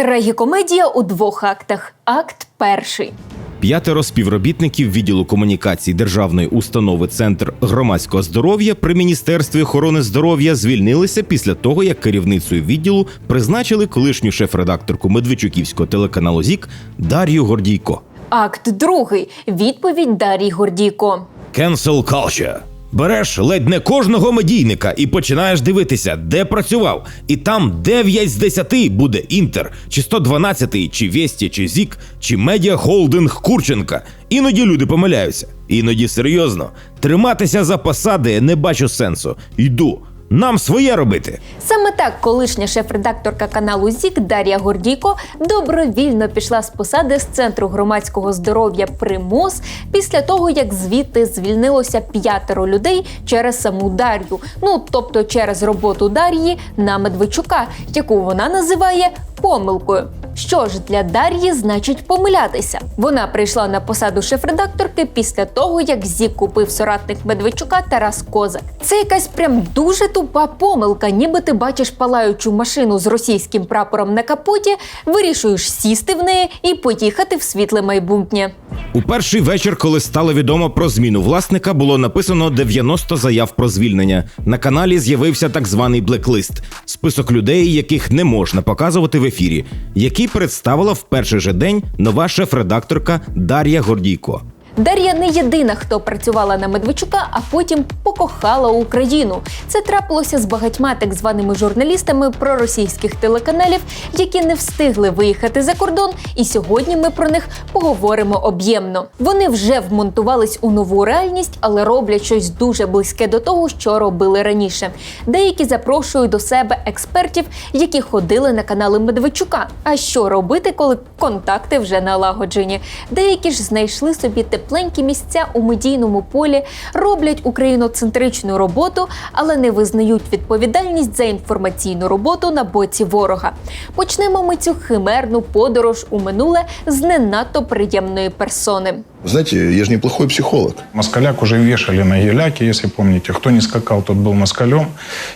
Трагікомедія у двох актах. Акт перший. П'ятеро співробітників відділу комунікацій державної установи Центр громадського здоров'я при міністерстві охорони здоров'я звільнилися після того, як керівницею відділу призначили колишню шеф-редакторку Медведчуківського телеканалу ЗІК Дар'ю Гордійко. Акт другий. Відповідь Дарії Гордійко. Cancel culture. Береш ледь не кожного медійника і починаєш дивитися, де працював. І там 9 з 10 буде Інтер, чи 112, чи Вєсті, чи Зік, чи Медіа Холдинг Курченка. Іноді люди помиляються. Іноді серйозно. Триматися за посади не бачу сенсу. Йду. Нам своє робити. Саме так колишня шеф-редакторка каналу ЗІК Дар'я Гордійко добровільно пішла з посади з центру громадського здоров'я Примос після того, як звідти звільнилося п'ятеро людей через саму Дар'ю. Ну тобто через роботу Дар'ї на Медведчука, яку вона називає помилкою. Що ж для Дар'ї значить помилятися? Вона прийшла на посаду шеф-редакторки після того, як Зі купив соратник Медведчука Тарас Козак. Це якась прям дуже тупа помилка, ніби ти бачиш палаючу машину з російським прапором на капоті, вирішуєш сісти в неї і поїхати в світле майбутнє. У перший вечір, коли стало відомо про зміну власника, було написано 90 заяв про звільнення. На каналі з'явився так званий блеклист список людей, яких не можна показувати в ефірі, який представила в перший же день нова шеф-редакторка Дар'я Гордійко. Дар'я не єдина, хто працювала на Медведчука, а потім покохала Україну. Це трапилося з багатьма так званими журналістами проросійських телеканалів, які не встигли виїхати за кордон. І сьогодні ми про них поговоримо об'ємно. Вони вже вмонтувались у нову реальність, але роблять щось дуже близьке до того, що робили раніше. Деякі запрошують до себе експертів, які ходили на канали Медведчука. А що робити, коли контакти вже налагоджені? Деякі ж знайшли собі тепленькі місця у медійному полі, роблять україноцентричну роботу, але не визнають відповідальність за інформаційну роботу на боці ворога. Почнемо ми цю химерну подорож у минуле з не надто приємної персони. Знаете, я же неплохой психолог. Москаляк уже вешали на геляке, если помните. Кто не скакал, тот был москалем.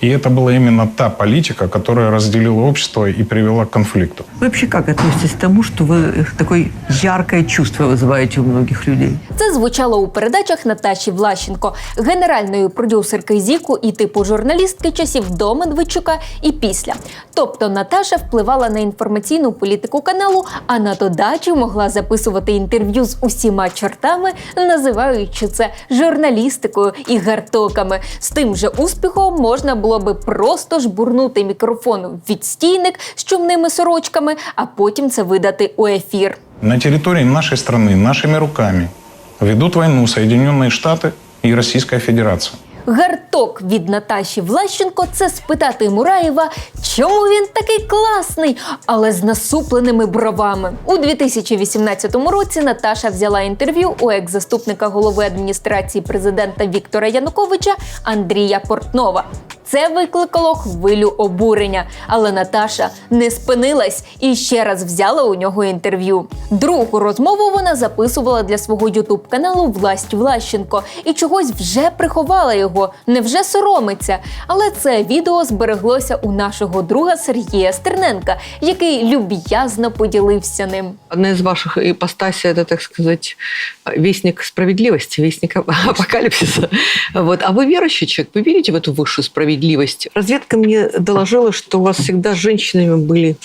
И это была именно та политика, которая разделила общество и привела к конфликту. Вы вообще как относитесь к тому, что вы такое яркое чувство вызываете у многих людей? Це звучало у передачах Наташі Влащенко, генеральної продюсерки Зіку і типу журналістки часів до Медведчука і після. Тобто Наташа впливала на інформаційну політику каналу, а на додачу могла записувати інтерв'ю з усіма чортами, називаючи це журналістикою і гартоками. З тим же успіхом можна було би просто жбурнути мікрофон в відстійник з чумними сорочками, а потім це видати у ефір. На территории нашей страны, нашими руками ведут войну Соединенные Штаты и Российская Федерация. Гарток від Наташі Влащенко це спитати Мураєва, чому він такий класний, але з насупленими бровами. У 2018 році Наташа взяла інтерв'ю у екс-заступника голови адміністрації президента Віктора Януковича Андрія Портнова. Це викликало хвилю обурення, але Наташа не спинилась і ще раз взяла у нього інтерв'ю. Другу розмову вона записувала для свого ютуб каналу Власть Влащенко і чогось вже приховала його, невже соромиться. Але це відео збереглося у нашого друга Сергія Стерненка, який люб'язно поділився ним. Одна из ваших ипостасей – это, так сказать, вестник справедливости, вестник апокалипсиса. Вот. А вы верующий человек, вы верите в эту высшую Справедливость? Разведка мне доложила, что у вас всегда с женщинами были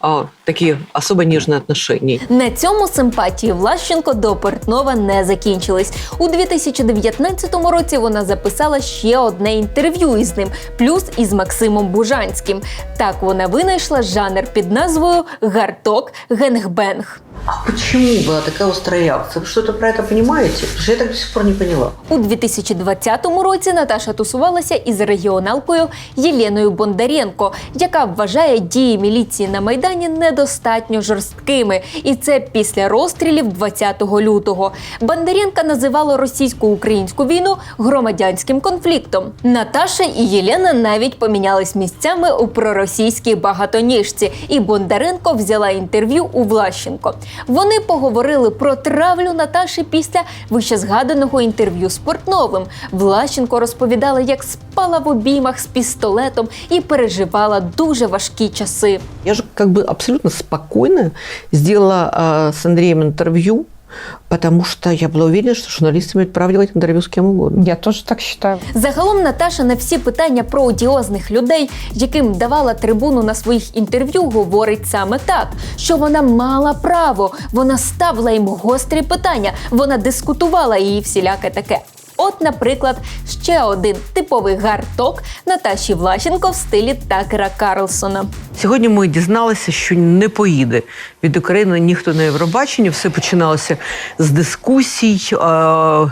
а, такие особо нежные отношения. На цьому симпатії Влащенко до Портнова не закінчились. У 2019 році вона записала ще одне інтерв'ю із ним, плюс із Максимом Бужанським. Так вона винайшла жанр під назвою Гарток Генгбенг. А почему была такая острая реакция? Вы что-то про это понимаете? Потому что я так до сих пор не поняла. У 2020 році Наташа тусувалася із регіоналкою Єленою Бондаренко, яка вважає дії міліції на майдані недостатньо жорсткими, і це після розстрілів 20 лютого. Бондаренка називала російсько-українську війну громадянським конфліктом. Наташа і Єлена навіть помінялись місцями у проросійській багатоніжці, і Бондаренко взяла інтерв'ю у Влащенко. Вони поговорили про травлю Наташі після вищезгаданого інтерв'ю з Портновим. Влащенко розповідала, як спала в обіймах з пістолетом і переживала дуже важкі часи. Я же как бы бы абсолютно спокойно сделала а, с Андреем интервью, потому что я была уверена, что журналисты имеют право делать интервью с кем угодно. Я тоже так считаю. Загалом Наташа на всі питання про одіозних людей, яким давала трибуну на своїх інтерв'ю, говорить саме так, що вона мала право, вона ставила їм гострі питання, вона дискутувала і всіляке таке. От, наприклад, ще один типовий гарток Наташі Влащенко в стилі Такера Карлсона. Сьогодні ми дізналися, що не поїде від України ніхто на Євробаченні. Все починалося з дискусій. е,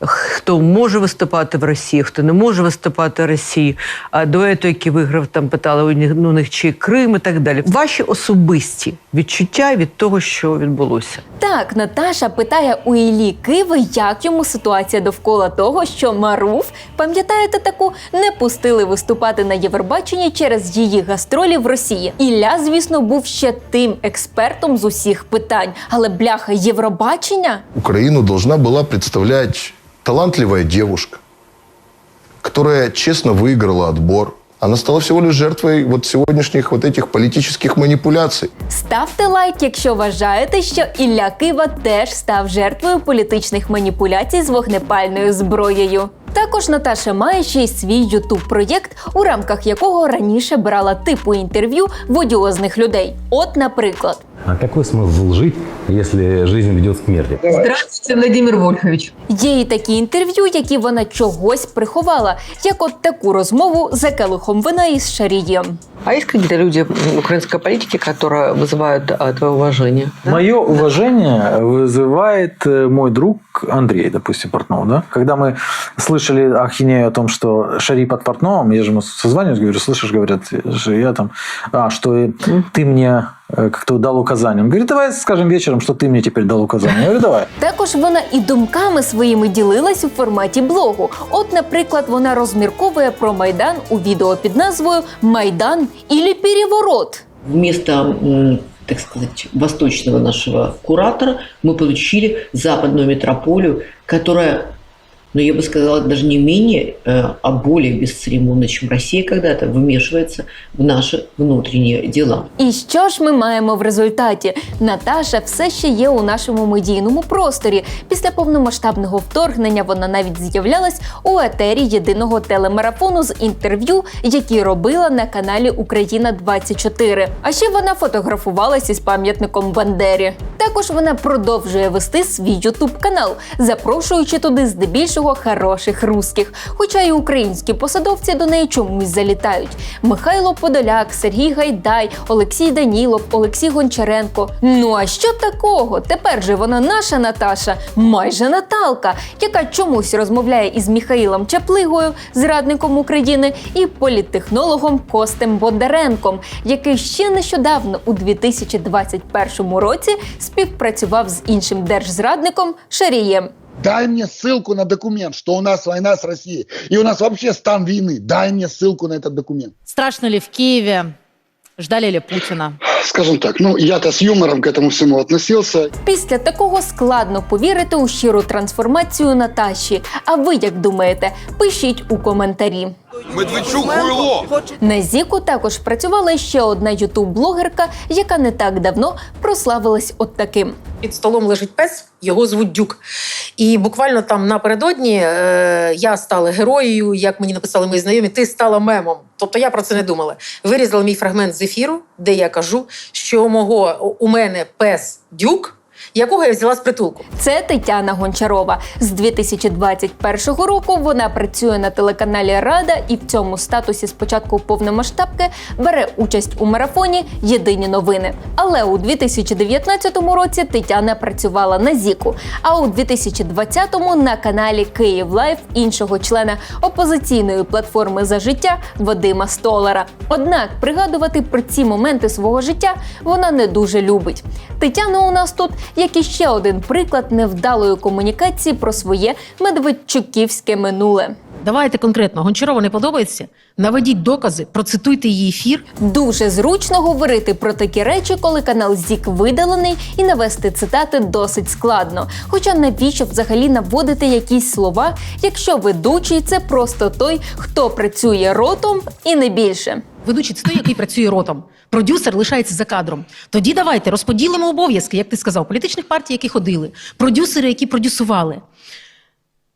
Хто може виступати в Росії, хто не може виступати в Росії, а дуету, який виграв, там питали у них, ну, у них чи Крим і так далі. Ваші особисті відчуття від того, що відбулося. Так, Наташа питає у Іллі Киви, як йому ситуація довкола того, що Маруф, пам'ятаєте таку, не пустили виступати на Євробаченні через її гастролі в Росії. Ілля, звісно, був ще тим експертом з усіх питань. Але бляха, Євробачення? Украину должна была представлять талантливая девушка, которая честно выиграла отбор. Она стала всего лишь жертвой вот сегодняшних вот этих политических маніпуляцій. Ставте лайк, якщо вважаєте, що Ілля Кива теж став жертвою політичних маніпуляцій з вогнепальною зброєю. Також Наташа має ще й свій ютуб проєкт, у рамках якого раніше брала типу інтерв'ю в одіозних людей. От, наприклад. А какой смысл жить, если жизнь ведет к смерти? Здравствуйте, Владимир Вольфович. Є і такі інтерв'ю, які вона чогось приховала, як от таку розмову за келихом вина із Шарієм. А есть какие-то люди в украинской политике, которые вызывают а, твое уважение? Мое уважение вызывает э, мой друг Андрей, допустим, Портнов. Да? Когда мы слышали ахинею о том, что Шари под Портновым, я же ему созваниваюсь, говорю, слышишь, говорят, что я там, а, что и ты мне э, как-то дал указание. Он говорит, давай скажем вечером, что ты мне теперь дал указание. Я говорю, давай. Також вона і думками своїми ділилась у форматі блогу. От, наприклад, вона розмірковує про майдан у відео під назвою Майдан ілі переворот. Вместо, так сказать, восточного нашего куратора мы получили западную метрополию, которая, ну, я бы сказала, даже не менее, э, а более бесцеремонно, чем Россия когда-то, вмешивается в наши внутренние дела. І що ж ми маємо в результаті? Наташа все ще є у нашому медійному просторі. Після повномасштабного вторгнення вона навіть з'являлась у етері єдиного телемарафону з інтерв'ю, які робила на каналі Україна 24 А ще вона фотографувалась із пам'ятником Бандері. Також вона продовжує вести свій ютуб канал, запрошуючи туди здебільшого хороших русських. Хоча і українські посадовці до неї чомусь залітають. Михайло Подоляк, Сергій Гайдай, Олексій Данілов, Олексій Гончаренко. Ну а що такого? Тепер же вона наша Наташа, майже Наталка, яка чомусь розмовляє із Міхаїлом Чаплигою, зрадником України, і політтехнологом Костем Бондаренком, який ще нещодавно у 2021 році співпрацював з іншим держзрадником Шарієм. Дай мне ссылку на документ, что у нас война с Россией. И у нас вообще стан войны. Дай мне ссылку на этот документ. Страшно ли в Киеве? Ждали ли Путина? Скажем так, ну я-то с юмором к этому всему относился. Після такого складно повірити у щиру трансформацію Наташі. А ви як думаєте? Пишіть у коментарі. Медведчук хуйло! На Зіку також працювала ще одна ютуб-блогерка, яка не так давно прославилась от таким. Під столом лежить пес, його звуть Дюк. І буквально там напередодні е, я стала героєю, як мені написали мої знайомі, ти стала мемом. Тобто я про це не думала. Вирізали мій фрагмент з ефіру, де я кажу, що мого у мене пес Дюк, якого я взяла з притулку. Це Тетяна Гончарова. З 2021 року вона працює на телеканалі Рада і в цьому статусі з початку повномасштабки бере участь у марафоні Єдині новини. Але у 2019 році Тетяна працювала на Зіку, а у 2020-му на каналі Київ Лайф іншого члена опозиційної платформи за життя Вадима Столара. Однак пригадувати про ці моменти свого життя вона не дуже любить. Тетяна у нас тут як і ще один приклад невдалої комунікації про своє медведчуківське минуле. Давайте конкретно, Гончарова не подобається? Наведіть докази, процитуйте її ефір. Дуже зручно говорити про такі речі, коли канал ЗІК видалений, і навести цитати досить складно. Хоча навіщо взагалі наводити якісь слова, якщо ведучий це просто той, хто працює ротом і не більше. Ведучий це той, який працює ротом. Продюсер лишається за кадром. Тоді давайте розподілимо обов'язки, як ти сказав, політичних партій, які ходили, продюсери, які продюсували.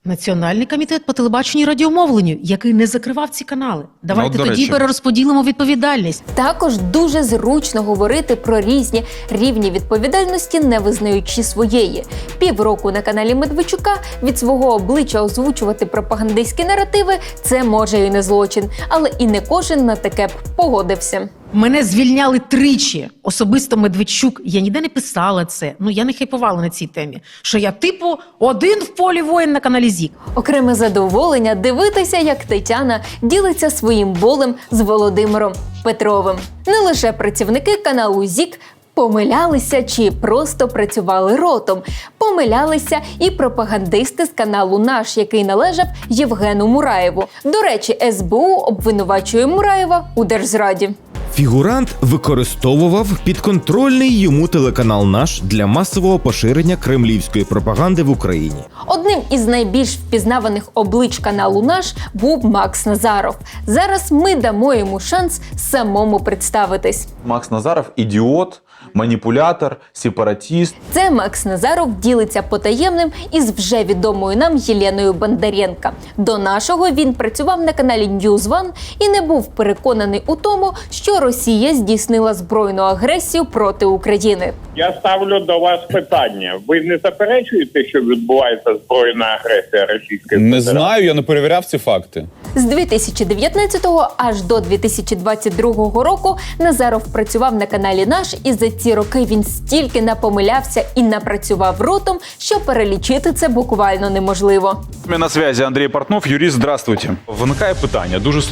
Національний комітет по телебаченню і радіомовленню, який не закривав ці канали. Давайте до тоді речі. перерозподілимо відповідальність. Також дуже зручно говорити про різні рівні відповідальності, не визнаючи своєї. Півроку на каналі Медведчука від свого обличчя озвучувати пропагандистські наративи це може і не злочин, але і не кожен на таке б погодився. Мене звільняли тричі. Особисто Медведчук. Я ніде не писала це. Ну я не хайпувала на цій темі. Що я, типу, один в полі воїн на каналі ЗІК. Окреме задоволення дивитися, як Тетяна ділиться своїм болем з Володимиром Петровим. Не лише працівники каналу ЗІК. Помилялися чи просто працювали ротом. Помилялися і пропагандисти з каналу Наш, який належав Євгену Мураєву. До речі, СБУ обвинувачує Мураєва у держзраді. Фігурант використовував підконтрольний йому телеканал наш для масового поширення кремлівської пропаганди в Україні. Одним із найбільш впізнаваних облич каналу наш був Макс Назаров. Зараз ми дамо йому шанс самому представитись. Макс Назаров ідіот, маніпулятор, сепаратіст. Це Макс Назаров ділиться потаємним із вже відомою нам Єленою Бондаренка. До нашого він працював на каналі News One і не був переконаний у тому, що Росія здійснила збройну агресію проти України. Я ставлю до вас питання. Ви не заперечуєте, що відбувається збройна агресія Російської Не Федерації? знаю, я не перевіряв ці факти. З 2019 аж до 2022 року Назаров працював на каналі Наш, і за ці роки він стільки напомилявся і напрацював ротом, що перелічити це буквально неможливо. Ми На зв'язі Андрій Портнов, юрист. Здравствуйте. Виникає питання дуже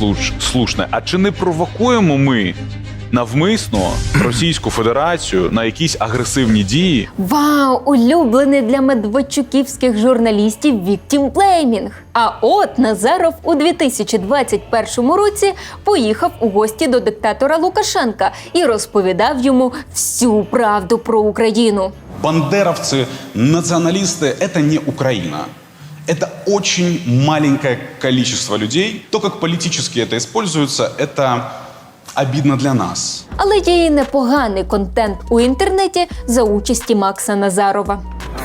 слушне. А чи не провокуємо ми навмисно Російську Федерацію на якісь агресивні дії? Вау, улюблений для медведчуківських журналістів Віктім Блеймінг. А от Назаров у 2021 році поїхав у гості до диктатора Лукашенка і розповідав йому всю правду про Україну. Бандеровцы, националисты – это не Украина. Это очень маленькое количество людей. То, как политически это используется, это обидно для нас. Але є і непоганий контент у інтернеті за участі Макса Назарова.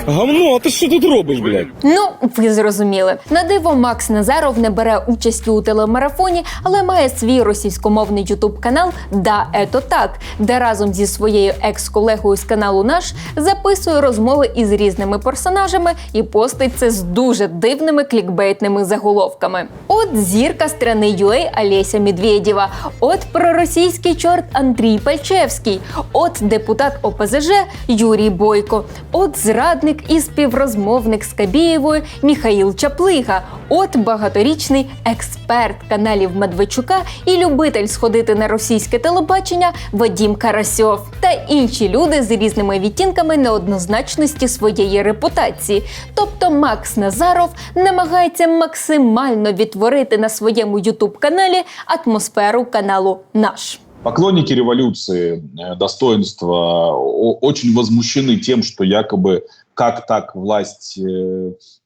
Гавно, а ти що тут робиш, блядь? Ну, ви зрозуміли. На диво Макс Назаров не бере участі у телемарафоні, але має свій російськомовний ютуб канал Да, ето так, де разом зі своєю екс-колегою з каналу Наш записує розмови із різними персонажами і постить це з дуже дивними клікбейтними заголовками. От зірка страни UA Олеся Медведєва, от проросійський чорт Андрій Пальчевський, от депутат ОПЗЖ Юрій Бойко, от зрадник і співрозмовник Скабєєвої Міхаїл Чаплига, от багаторічний експерт каналів Медведчука і любитель сходити на російське телебачення Вадім Карасьов та інші люди з різними відтінками неоднозначності своєї репутації. Тобто Макс Назаров намагається максимально відтворити на своєму ютуб каналі атмосферу каналу Наш. Поклонники революции, э, достоинства о- очень возмущены тем, что якобы как так власть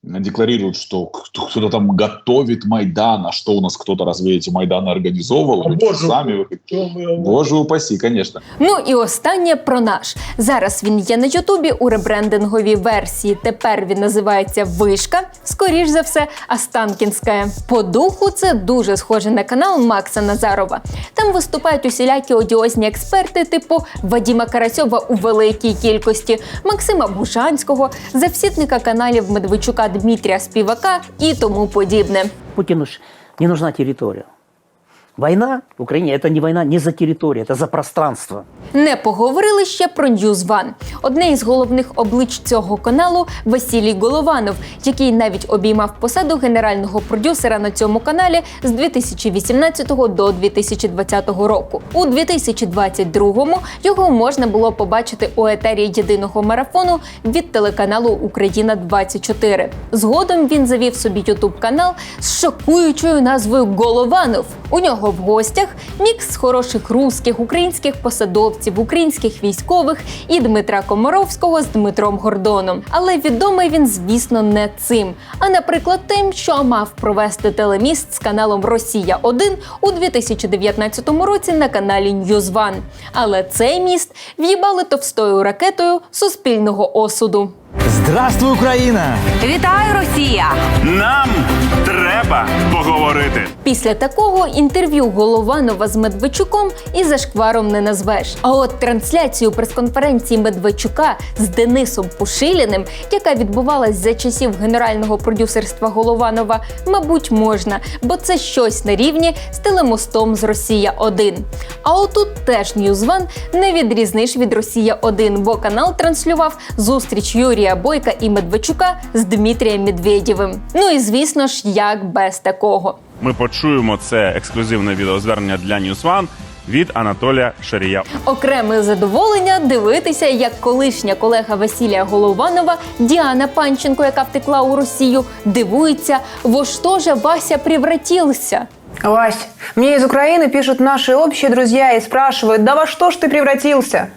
э, декларирует, что кто- кто-то там готовит Майдан, а что у нас кто-то разве эти Майданы организовывал? О, Вы боже сами вы- Боже упаси, конечно. Ну і останнє про наш. Зараз він є на Ютубі у ребрендинговій версії. Тепер він називається Вишка. Скоріш за все, Останкінська. По духу це дуже схоже на канал Макса Назарова. Там виступають усілякі одіозні експерти, типу Вадіма Карасьова у великій кількості, Максима Бушанського, завсідника каналів Медведчука Дмитрія Співака і тому подібне. Путіну ж не нужна территория. Война в Украине – это не война не за территорию, это за пространство. Не поговорили ще про One. Одне із головних облич цього каналу Василій Голованов, який навіть обіймав посаду генерального продюсера на цьому каналі з 2018 до 2020 року. У 2022-му його можна було побачити у етері єдиного марафону від телеканалу Україна 24 Згодом він завів собі ютуб канал з шокуючою назвою Голованов. У нього в гостях мікс хороших русських, українських посадовців, українських військових і Дмитра Комаровського з Дмитром Гордоном. Але відомий він, звісно, не цим. А наприклад, тим, що мав провести телеміст з каналом Росія 1 у 2019 році на каналі One. Але цей міст в'їбали товстою ракетою суспільного осуду. Здравствуй, Україна! Вітаю, Росія! Нам треба поговорити. Після такого інтерв'ю Голованова з Медведчуком і зашкваром не назвеш. А от трансляцію прес-конференції Медведчука з Денисом Пушиліним, яка відбувалась за часів генерального продюсерства Голованова, мабуть, можна, бо це щось на рівні з телемостом з Росія 1 А отут теж Ньюзван не відрізниш від Росія 1 бо канал транслював зустріч Юрія Бойка і Медведчука з Дмитрієм Медведєвим. Ну і звісно ж, як без такого. Ми почуємо це ексклюзивне відеозвернення для News One від Анатолія Шарія. Окреме задоволення дивитися, як колишня колега Василія Голованова Діана Панченко, яка втекла у Росію, дивується, во що же Вася превратився. Вась, мне из Украины пишут наши общие друзья и спрашивают, да во что ж ты превратился?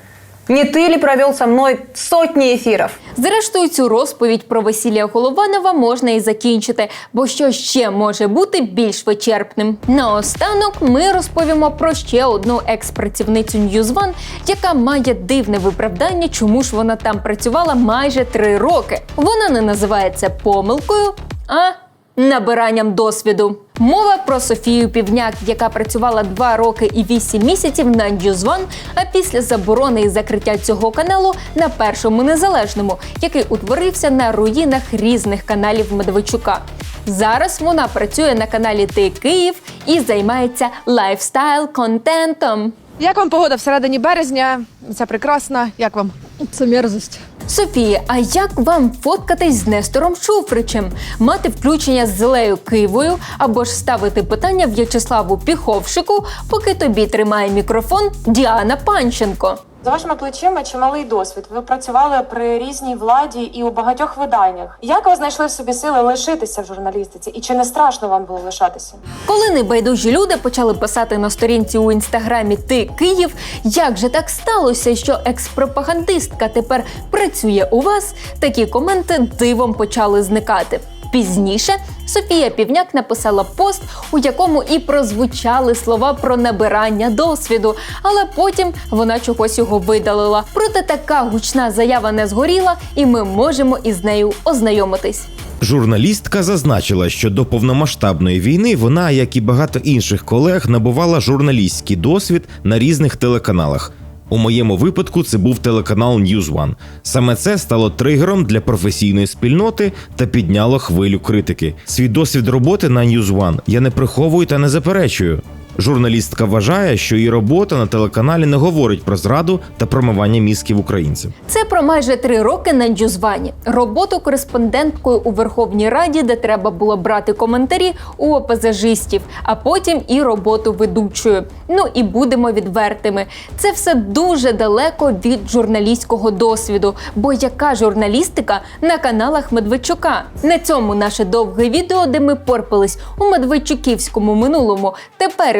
Ли провел со мной сотни эфиров? Зрештою, цю розповідь про Василія Голованова можна і закінчити, бо що ще може бути більш вичерпним. Наостанок ми розповімо про ще одну екс-працівницю Ньюзван, яка має дивне виправдання, чому ж вона там працювала майже три роки. Вона не називає це помилкою, а набиранням досвіду. Мова про Софію Півняк, яка працювала два роки і вісім місяців на Ньюзван, а після заборони і закриття цього каналу на першому незалежному, який утворився на руїнах різних каналів Медведчука. Зараз вона працює на каналі Ти Київ і займається лайфстайл контентом. Як вам погода всередині березня? Це прекрасна. Як вам? Це мерзость. Софія, а як вам фоткатись з Нестором Шуфричем, мати включення з Зелею Кивою або ж ставити питання В'ячеславу Піховшику, поки тобі тримає мікрофон Діана Панченко? За вашими плечима чималий досвід. Ви працювали при різній владі і у багатьох виданнях. Як ви знайшли в собі сили лишитися в журналістиці? І чи не страшно вам було лишатися? Коли небайдужі люди почали писати на сторінці у інстаграмі Ти Київ, як же так сталося, що експропагандистка тепер працює у вас? Такі коменти дивом почали зникати. Пізніше Софія Півняк написала пост, у якому і прозвучали слова про набирання досвіду, але потім вона чогось його видалила. Проте така гучна заява не згоріла, і ми можемо із нею ознайомитись. Журналістка зазначила, що до повномасштабної війни вона, як і багато інших колег, набувала журналістський досвід на різних телеканалах. У моєму випадку це був телеканал News One. Саме це стало тригером для професійної спільноти та підняло хвилю критики. Свій досвід роботи на News One я не приховую та не заперечую. Журналістка вважає, що її робота на телеканалі не говорить про зраду та промивання мізків українців. Це про майже три роки на Ньюзвані. Роботу кореспонденткою у Верховній Раді, де треба було брати коментарі у опозажистів, а потім і роботу ведучою. Ну і будемо відвертими. Це все дуже далеко від журналістського досвіду. Бо яка журналістика на каналах Медведчука? На цьому наше довге відео, де ми порпались у медведчуківському минулому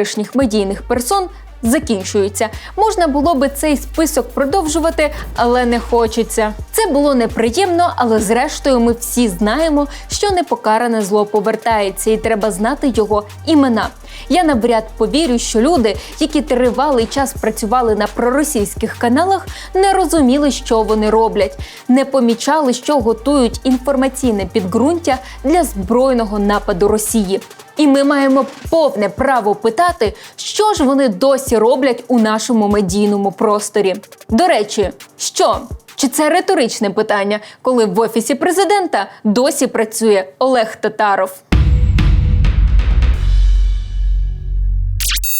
теперішніх медійних персон закінчуються. Можна було би цей список продовжувати, але не хочеться. Це було неприємно, але зрештою ми всі знаємо, що непокаране зло повертається, і треба знати його імена. Я навряд повірю, що люди, які тривалий час працювали на проросійських каналах, не розуміли, що вони роблять, не помічали, що готують інформаційне підґрунтя для збройного нападу Росії. І ми маємо повне право питати, що ж вони досі роблять у нашому медійному просторі. До речі, що? Чи це риторичне питання, коли в офісі президента досі працює Олег Татаров?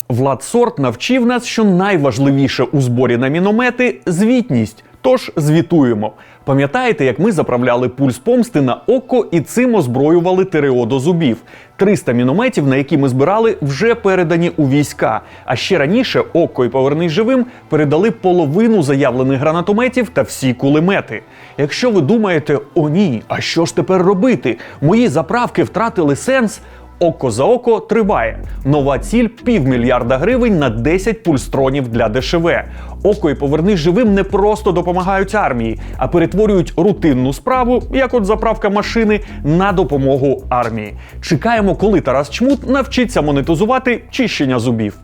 Влад Сорт навчив нас, що найважливіше у зборі на міномети звітність. Тож звітуємо. Пам'ятаєте, як ми заправляли пульс помсти на око і цим озброювали ТРО до зубів? 300 мінометів, на які ми збирали, вже передані у війська. А ще раніше око і повернись живим передали половину заявлених гранатометів та всі кулемети. Якщо ви думаєте, о ні, а що ж тепер робити? Мої заправки втратили сенс. Око за око триває. Нова ціль півмільярда гривень на 10 пульстронів для ДШВ. Око і поверни живим не просто допомагають армії, а перетворюють рутинну справу, як от заправка машини, на допомогу армії. Чекаємо, коли Тарас Чмут навчиться монетизувати чищення зубів.